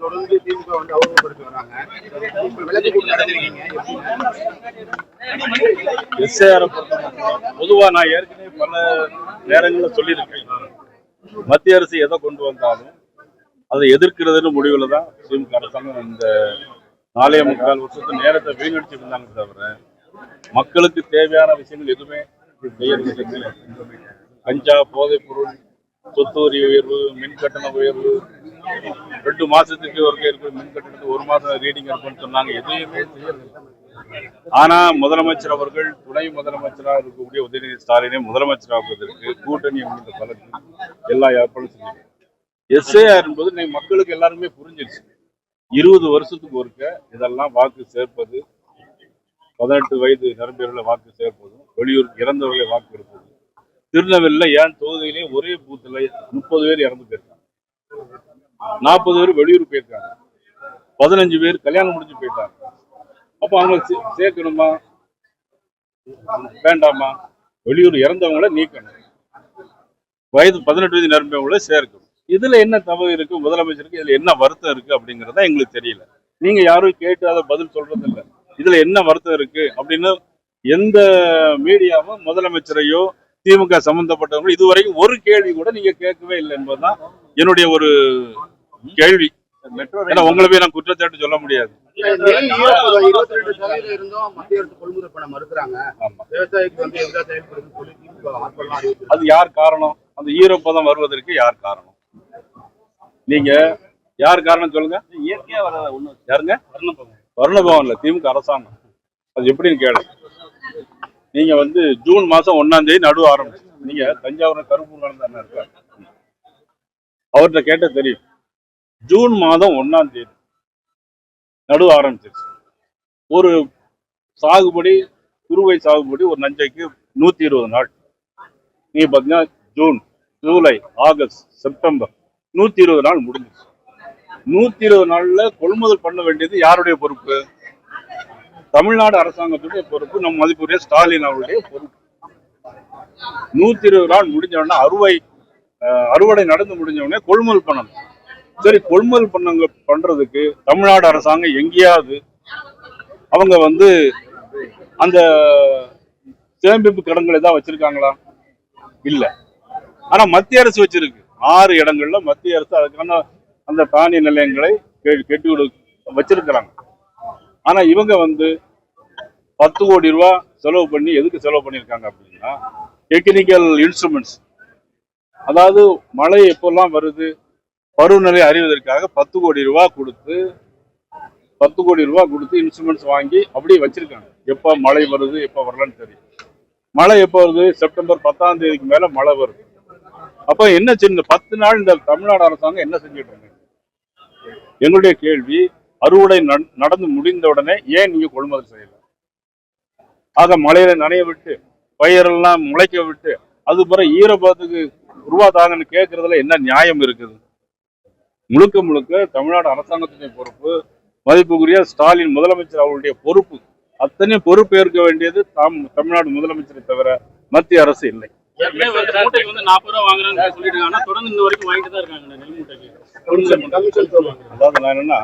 தொடர்ந்து திமுக வந்து அவமானப்படுத்தி வராங்க. எஸ்ஏஆர் பொதுவா நான் ஏற்கனவே பல நேரங்களில் சொல்லியிருக்கேன். மத்திய அரசு எதை கொண்டு வந்தாலும் அதை எதிர்க்கிறதுன்னு முடிவுல தான் திமுக அரசாங்கம் இந்த நாலே முக்கால் வருஷத்து நேரத்தை வீணடிச்சு இருந்தாங்க தவிர மக்களுக்கு தேவையான விஷயங்கள் எதுவுமே. கஞ்சா போதைப் பொருள் சொத்து வரி உயர்வு மின் கட்டண உயர்வு ரெண்டு மாசத்துக்கு ஒரு இருக்கு மின் கட்டணத்துக்கு ஒரு மாசம் ரீடிங் இருக்குன்னு சொன்னாங்க. எதுவுமே செய்யறது ஆனா முதலமைச்சர் அவர்கள் துணை முதலமைச்சராக இருக்கக்கூடிய உதயநிதி ஸ்டாலினை முதலமைச்சர் ஆக்குவதற்கு கூட்டணி என்கின்ற பலத்தில் எல்லா ஏற்பாடும் செஞ்சாங்க எஸ்ஏஆர் என்பது மக்களுக்கு எல்லாருமே புரிஞ்சிருச்சு. இருபது வருஷத்துக்கு ஒருக்க இதெல்லாம் வாக்கு சேர்ப்பது பதினெட்டு வயது நிரம்பியவர்களை வாக்கு சேர்ப்பதும் வெளியூர் இறந்தவர்களை வாக்கு எடுப்பதும் திருநெல்வேலியில ஏன் தொகுதியிலே ஒரே பூத்துல முப்பது பேர் இறந்து போயிருக்காங்க. நாற்பது பேர் வெளியூர் போயிருக்காங்க. பதினஞ்சு பேர் கல்யாணம் முடிஞ்சு போயிட்டாங்க அப்போ அவங்க சே- சேர்க்கணுமா? வேண்டாமா? வெளியூர் இறந்தவங்கள நீக்கணும். வயது பதினெட்டு வயது நிரம்பியவங்கள சேர்க்கணும். இதுல என்ன தவறு இருக்கு? முதலமைச்சருக்கு இதுல என்ன வருத்தம் இருக்கு அப்படிங்கறத எங்களுக்கு தெரியல. நீங்க யாரும் கேட்டு அதை பதில் சொல்றது இல்ல இதுல என்ன வருத்தம் இருக்கு? அப்படின்னு எந்த மீடியாவும் முதலமைச்சரையோ திமுக சம்பந்தப்பட்டவங்க இதுவரைக்கும் ஒரு கேள்வி கூட நீங்க கேட்கவே இல்லை என்பதுதான் என்னுடைய ஒரு கேள்வி. ஏன்னா உங்களை போய் நான் குற்றச்சாட்டு சொல்ல முடியாது. அது யார் காரணம்? அந்த ஈரப்பதம் வருவதற்கு யார் காரணம்? நீங்க யார் காரணம் சொல்லுங்க? இயற்கையா வர ஒண்ணு யாருங்க? வருணபவன்ல திமுக அரசாங்கம். அது எப்படின்னு கேளு நீங்க வந்து ஜூன் மாசம் ஒன்னாம் தேதி நடுவு ஆரம்பிச்சு. நீங்க தஞ்சாவூர் கருப்பூர் தானே இருக்காரு. அவர்கிட்ட கேட்ட தெரியும். ஜூன் மாதம் ஒன்னாம் தேதி நடுவு ஆரம்பிச்சிருச்சு. ஒரு சாகுபடி குறுவை சாகுபடி ஒரு நஞ்சைக்கு நூத்தி இருபது நாள். நீங்க பாத்தீங்கன்னா ஜூன் ஜூலை ஆகஸ்ட் செப்டம்பர் நூத்தி இருபது நாள் முடிஞ்சிச்சு நூத்தி இருபது நாள்ல கொள்முதல் பண்ண வேண்டியது யாருடைய பொறுப்பு? தமிழ்நாடு அரசாங்கத்துடைய பொறுப்பு நம் மதிப்புரிய ஸ்டாலின் அவருடைய பொறுப்பு. நூத்தி இருபது நாள் முடிஞ்ச உடனே அறுவை அறுவடை நடந்து முடிஞ்ச உடனே கொள்முதல் பண்ணணும். சரி கொள்முதல் பண்ணுங்க பண்றதுக்கு தமிழ்நாடு அரசாங்கம் எங்கேயாவது அவங்க வந்து அந்த சேமிப்பு கடன்களை தான் வச்சிருக்காங்களா? இல்ல. ஆனா மத்திய அரசு வச்சிருக்கு. ஆறு இடங்கள்ல மத்திய அரசு அதுக்கான அந்த தானிய நிலையங்களை கெ- கெட்டி கொடு வச்சிருக்கிறாங்க. ஆனா இவங்க வந்து பத்து கோடி ரூபா செலவு பண்ணி எதுக்கு செலவு பண்ணியிருக்காங்க அப்படின்னா டெக்னிக்கல் இன்ஸ்ட்ருமெண்ட்ஸ் அதாவது மழை எப்பெல்லாம் வருது பருவநிலை அறிவதற்காக பத்து கோடி ரூபா கொடுத்து பத்து கோடி ரூபா கொடுத்து இன்ஸ்ட்ருமெண்ட்ஸ் வாங்கி அப்படியே வச்சிருக்காங்க. எப்போ மழை வருது எப்போ வரலன்னு தெரியும். மழை எப்போ வருது? செப்டம்பர் பத்தாம் தேதிக்கு மேலே மழை வருது அப்போ என்ன செஞ்சு பத்து நாள் இந்த தமிழ்நாடு அரசாங்கம் என்ன செஞ்சுட்டு இருக்காங்க எங்களுடைய கேள்வி அறுவடை நட- நடந்து முடிந்த உடனே ஏன் நீங்க கொள்முதல் செய்யல? ஆக மழையில நனைய விட்டு பயிரெல்லாம் முளைக்க விட்டு அது பிறகு ஈரப்பதத்துக்கு ரூபா தாங்கன்னு கேட்கறதுல என்ன நியாயம் இருக்குது? முழுக்க முழுக்க தமிழ்நாடு அரசாங்கத்துடைய பொறுப்பு மதிப்புக்குரிய ஸ்டாலின் முதலமைச்சர் அவருடைய பொறுப்பு. அத்தனை பொறுப்பு ஏற்க வேண்டியது தாம் தமிழ்நாடு முதலமைச்சரை தவிர மத்திய அரசு இல்லை. அதாவது நான் என்னன்னா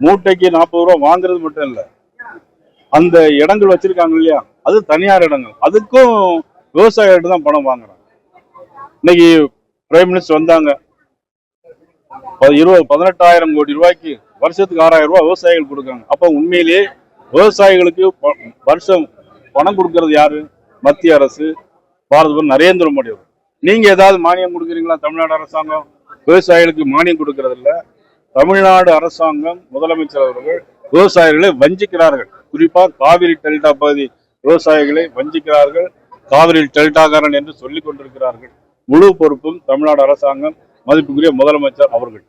மூட்டைக்கு நாற்பது ரூபா வாங்குறது மட்டும் இல்ல. அந்த இடங்கள் வச்சிருக்காங்க இல்லையா? அது தனியார் இடங்கள். அதுக்கும் விவசாயிகிட்ட தான் பணம் வாங்குறாங்க. இன்னைக்கு பிரைம் மினிஸ்டர் வந்தாங்க. ப- இருபது பதினெட்டாயிரம் கோடி ரூபாய்க்கு வருஷத்துக்கு ஆறாயிரம் ரூபாய் விவசாயிகள் கொடுக்காங்க அப்ப உண்மையிலேயே விவசாயிகளுக்கு ப- வருஷம் பணம் கொடுக்கறது யாரு? மத்திய அரசு பாரத நரேந்திர மோடி நீங்க ஏதாவது மானியம் கொடுக்குறீங்களா? தமிழ்நாடு அரசாங்கம் விவசாயிகளுக்கு மானியம் கொடுக்கறது இல்லை தமிழ்நாடு அரசாங்கம் முதலமைச்சர் அவர்கள் விவசாயிகளை வஞ்சிக்கிறார்கள். குறிப்பாக காவிரி டெல்டா பகுதி விவசாயிகளை வஞ்சிக்கிறார்கள். காவிரி டெல்டாக்காரன் என்று சொல்லிக் கொண்டிருக்கிறார்கள். முழு பொறுப்பும் தமிழ்நாடு அரசாங்கம் மதிப்புக்குரிய முதலமைச்சர் அவர்கள்.